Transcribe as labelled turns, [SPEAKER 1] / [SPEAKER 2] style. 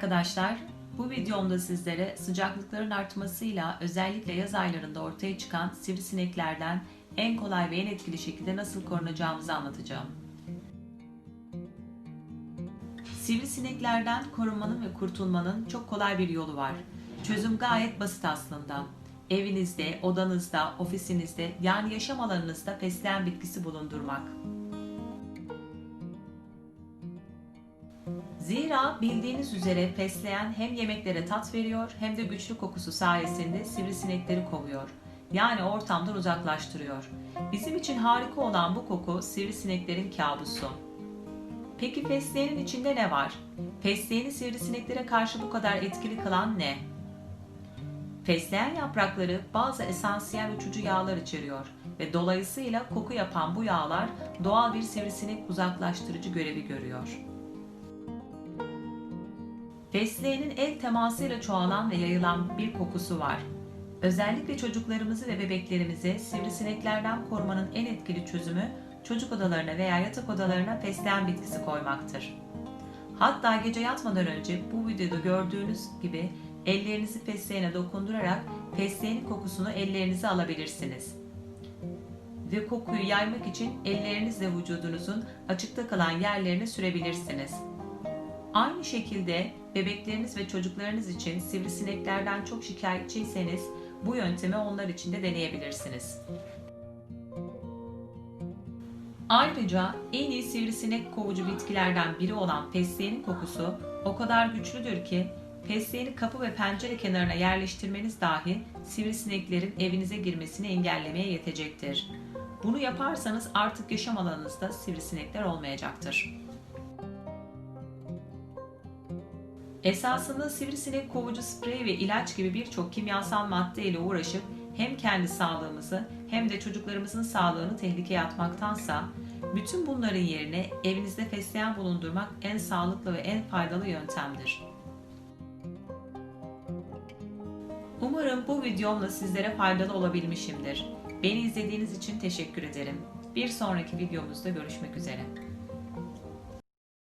[SPEAKER 1] arkadaşlar. Bu videomda sizlere sıcaklıkların artmasıyla özellikle yaz aylarında ortaya çıkan sivrisineklerden en kolay ve en etkili şekilde nasıl korunacağımızı anlatacağım. Sivrisineklerden korunmanın ve kurtulmanın çok kolay bir yolu var. Çözüm gayet basit aslında. Evinizde, odanızda, ofisinizde yani yaşam alanınızda fesleğen bitkisi bulundurmak. Zira bildiğiniz üzere fesleğen hem yemeklere tat veriyor hem de güçlü kokusu sayesinde sivrisinekleri kovuyor. Yani ortamdan uzaklaştırıyor. Bizim için harika olan bu koku sivrisineklerin kabusu. Peki fesleğenin içinde ne var? Fesleğeni sivrisineklere karşı bu kadar etkili kılan ne? Fesleğen yaprakları bazı esansiyel uçucu yağlar içeriyor ve dolayısıyla koku yapan bu yağlar doğal bir sivrisinek uzaklaştırıcı görevi görüyor. Fesleğenin el temasıyla çoğalan ve yayılan bir kokusu var. Özellikle çocuklarımızı ve bebeklerimizi sivrisineklerden korumanın en etkili çözümü çocuk odalarına veya yatak odalarına fesleğen bitkisi koymaktır. Hatta gece yatmadan önce bu videoda gördüğünüz gibi ellerinizi fesleğene dokundurarak fesleğenin kokusunu ellerinize alabilirsiniz. Ve kokuyu yaymak için ellerinizle vücudunuzun açıkta kalan yerlerine sürebilirsiniz. Aynı şekilde bebekleriniz ve çocuklarınız için sivrisineklerden çok şikayetçiyseniz bu yöntemi onlar için de deneyebilirsiniz. Ayrıca en iyi sivrisinek kovucu bitkilerden biri olan fesleğenin kokusu o kadar güçlüdür ki fesleğeni kapı ve pencere kenarına yerleştirmeniz dahi sivrisineklerin evinize girmesini engellemeye yetecektir. Bunu yaparsanız artık yaşam alanınızda sivrisinekler olmayacaktır. Esasında sivrisinek kovucu sprey ve ilaç gibi birçok kimyasal madde ile uğraşıp hem kendi sağlığımızı hem de çocuklarımızın sağlığını tehlikeye atmaktansa bütün bunların yerine evinizde fesleğen bulundurmak en sağlıklı ve en faydalı yöntemdir. Umarım bu videomla sizlere faydalı olabilmişimdir. Beni izlediğiniz için teşekkür ederim. Bir sonraki videomuzda görüşmek üzere.